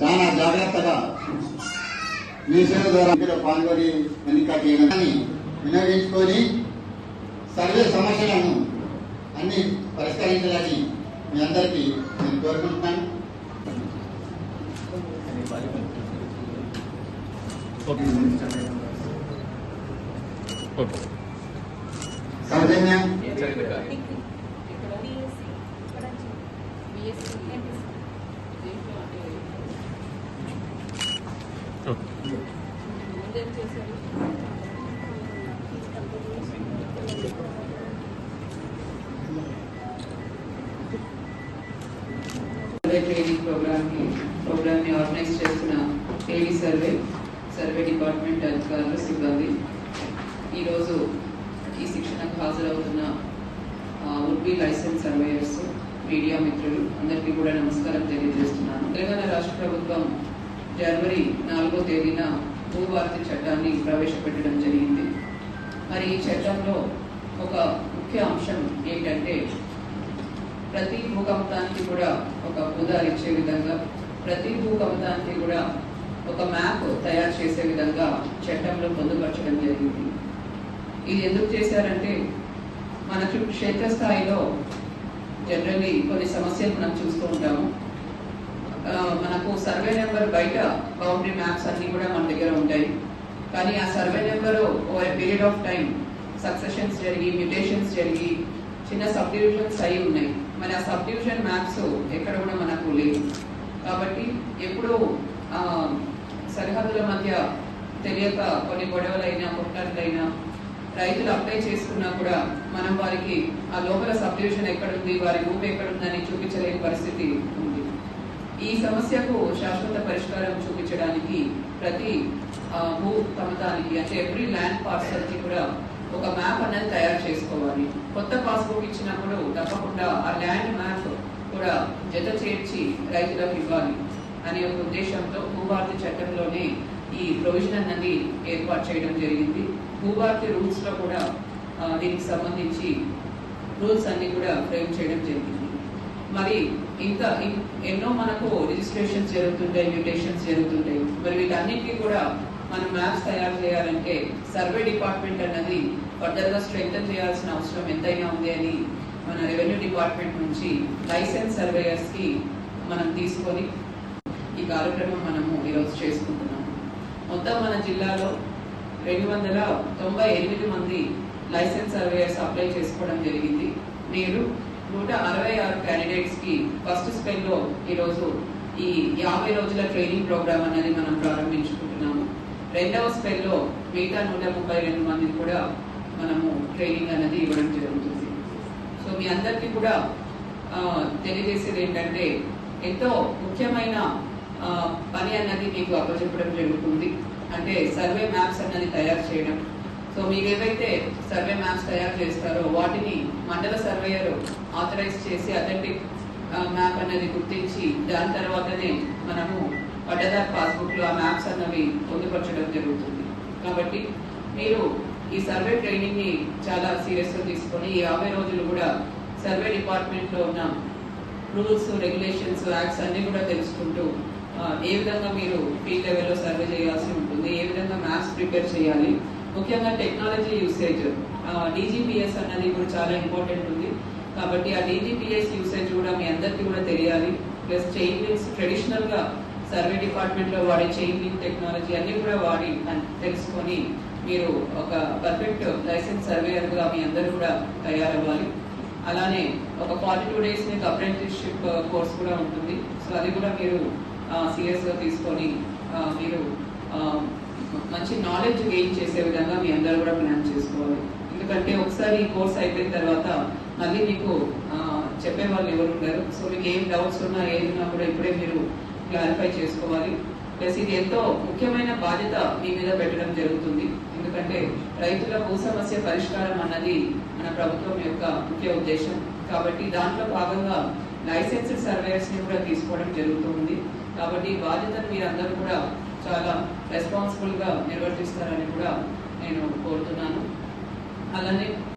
చాలా జాగ్రత్తగా మీ సేవ ద్వారా పాల్గొని ఎన్నిక చేయడానికి వినియోగించుకొని సర్వే సమస్యలను అన్ని పరిష్కరించాలని మీ అందరికీ నేను కోరుకుంటున్నాను. సౌజన్య. ట్రైనింగ్ ప్రోగ్రామ్ని ప్రోగ్రామ్ని ఆర్గనైజ్ చేస్తున్న ఏవి సర్వే సర్వే డిపార్ట్మెంట్ అధికారులు సిబ్బంది ఈరోజు ఈ శిక్షణకు హాజరవుతున్న would be licence surveyors media మిత్రులు అందరికీ కూడా నమస్కారం తెలియజేస్తున్నాను. తెలంగాణ రాష్ట్ర ప్రభుత్వం జనవరి నాలుగో తేదీన భూభారతి చట్టాన్ని ప్రవేశపెట్టడం జరిగింది. మరి ఈ చట్టంలో ఒక ముఖ్య అంశం ఏంటంటే ప్రతి భూకంపానికి కూడా ఒక హోదా ఇచ్చే విధంగా ప్రతి భూకంపానికి కూడా ఒక మ్యాప్ తయారు చేసే విధంగా చట్టంలో పొందుపరచడం జరిగింది. ఇది ఎందుకు చేశారంటే మన క్షేత్రస్థాయిలో జనరల్లీ కొన్ని సమస్యలు మనం చూస్తూ ఉంటాము. మనకు సర్వే నెంబర్ బయట బౌండరీ మ్యాప్స్ అన్ని కూడా మన దగ్గర ఉంటాయి. కానీ ఆ survey number over period of time successions జరిగి మ్యూటేషన్స్ జరిగి చిన్న సబ్ డివిజన్స్ అయి ఉన్నాయి. మరి ఆ సబ్ డివిజన్ మ్యాప్స్ ఎక్కడ కూడా మనకు లేవు. కాబట్టి ఎప్పుడూ సరిహద్దుల మధ్య తెలియక కొన్ని గొడవలైనా కొట్లాట్లైనా రైతులు అప్లై చేసుకున్నా కూడా మనం వారికి ఆ లోపల సబ్ డివిజన్ ఎక్కడుంది వారి భూమి ఎక్కడుందని చూపించలేని పరిస్థితి ఉంది. ఈ సమస్యకు శాశ్వత పరిష్కారం చూపించడానికి ప్రతి భూ తమతానికి అంటే ఎవ్రీ ల్యాండ్ పార్సల్కి కూడా ఒక మ్యాప్ అనేది తయారు చేసుకోవాలి. కొత్త పాస్బుక్ ఇచ్చినప్పుడు తప్పకుండా ఆ ల్యాండ్ మ్యాప్ కూడా జత చేర్చి రైతులకు ఇవ్వాలి అనే ఒక ఉద్దేశంతో భూభారతి చట్టంలోనే ఈ ప్రొవిజన్ అన్నది ఏర్పాటు చేయడం జరిగింది. భూభారతి రూల్స్లో కూడా దీనికి సంబంధించి రూల్స్ అన్ని కూడా ఫ్రేమ్ చేయడం జరిగింది. మరి ఇంకా ఎన్నో మనకు రిజిస్ట్రేషన్స్ జరుగుతుంటాయి మ్యూటేషన్స్ జరుగుతుంటాయి. మరి వీటన్నిటికీ కూడా మనం మ్యాప్స్ తయారు చేయాలంటే సర్వే డిపార్ట్మెంట్ అన్నది ఫర్దర్గా స్ట్రెంగ్తన్ చేయాల్సిన అవసరం ఎంతైనా ఉంది అని మన రెవెన్యూ డిపార్ట్మెంట్ నుంచి లైసెన్స్ సర్వేయర్స్కి మనం తీసుకొని ఈ కార్యక్రమం మనము ఈరోజు చేసుకుంటున్నాము మొత్తం మన జిల్లాలో రెండు వందల తొంభై ఎనిమిది మంది లైసెన్స్ సర్వేయర్స్ అప్లై చేసుకోవడం జరిగింది. నేను నూట అరవై ఆరు క్యాండిడేట్స్కి ఫస్ట్ స్పెల్లో ఈరోజు ఈ యాభై రోజుల ట్రైనింగ్ ప్రోగ్రామ్ అనేది మనం ప్రారంభించుకుంటున్నాము. రెండవ స్పెల్లో మిగతా నూట ముప్పై రెండు మందికి కూడా మనము ట్రైనింగ్ అనేది ఇవ్వడం జరుగుతుంది. సో మీ అందరికీ కూడా తెలియజేసేది ఏంటంటే ఎంతో ముఖ్యమైన పని అన్నది మీకు అప్పచెప్పడం జరుగుతుంది. అంటే సర్వే మ్యాప్స్ అన్నది తయారు చేయడం. సో మీరు ఏవైతే సర్వే మ్యాప్స్ తయారు చేస్తారో వాటిని మండల సర్వేయర్ ఆథరైజ్ చేసి అథెంటిక్ మ్యాప్ అనేది గుర్తించి దాని తర్వాతనే మనము పట్టదార్ పాస్బుక్లో ఆ మ్యాప్స్ అన్నవి పొందుపరచడం జరుగుతుంది. కాబట్టి మీరు ఈ సర్వే ట్రైనింగ్ని చాలా సీరియస్గా తీసుకొని ఈ యాభై రోజులు కూడా సర్వే డిపార్ట్మెంట్లో ఉన్న రూల్స్ రెగ్యులేషన్స్ యాక్ట్స్ అన్నీ కూడా తెలుసుకుంటూ ఏ విధంగా మీరు ఫీల్డ్ లెవెల్లో సర్వే చేయాల్సి ఉంటుంది ఏ విధంగా మ్యాథ్స్ ప్రిపేర్ చేయాలి ముఖ్యంగా టెక్నాలజీ యూసేజ్ డీజీపీఎస్ అన్నది ఇప్పుడు చాలా ఇంపార్టెంట్ ఉంది. కాబట్టి ఆ డీజీపీఎస్ యూసేజ్ కూడా మీ అందరికీ కూడా తెలియాలి. ప్లస్ చైన్ లింక్స్ ట్రెడిషనల్గా సర్వే డిపార్ట్మెంట్లో వాడే చైన్ లింక్ టెక్నాలజీ అన్ని కూడా వాడి అన్- తెలుసుకొని మీరు ఒక పర్ఫెక్ట్ లైసెన్స్ సర్వేయర్గా మీ అందరూ కూడా తయారవ్వాలి. అలానే ఒక ఫార్టీ టూ డేస్ మీకు అప్రెంటిస్షిప్ కోర్స్ uh, కూడా ఉంటుంది. సో అది కూడా మీరు సీరియస్గా తీసుకొని మీరు మంచి నాలెడ్జ్ గెయిన్ చేసే విధంగా మీ అందరూ కూడా ప్లాన్ చేసుకోవాలి. ఎందుకంటే ఒకసారి ఈ కోర్స్ అయిపోయిన తర్వాత మళ్ళీ మీకు చెప్పే వాళ్ళు ఎవరు ఉండరు. సో మీకు ఏం డౌట్స్ ఉన్నా ఏది కూడా ఇప్పుడే మీరు క్లారిఫై చేసుకోవాలి. ప్లస్ ఇది ఎంతో ముఖ్యమైన బాధ్యత మీ మీద పెట్టడం జరుగుతుంది. ఎందుకంటే రైతుల భూ సమస్య పరిష్కారం అన్నది మన ప్రభుత్వం యొక్క ముఖ్య ఉద్దేశం. కాబట్టి దాంట్లో భాగంగా లైసెన్స్డ్ సర్వేయర్స్ని కూడా తీసుకోవడం జరుగుతుంది కాబట్టి ఈ బాధ్యతను మీరు అందరూ కూడా చాలా రెస్పాన్సిబుల్గా నిర్వర్తిస్తారని కూడా నేను కోరుతున్నాను. అలానే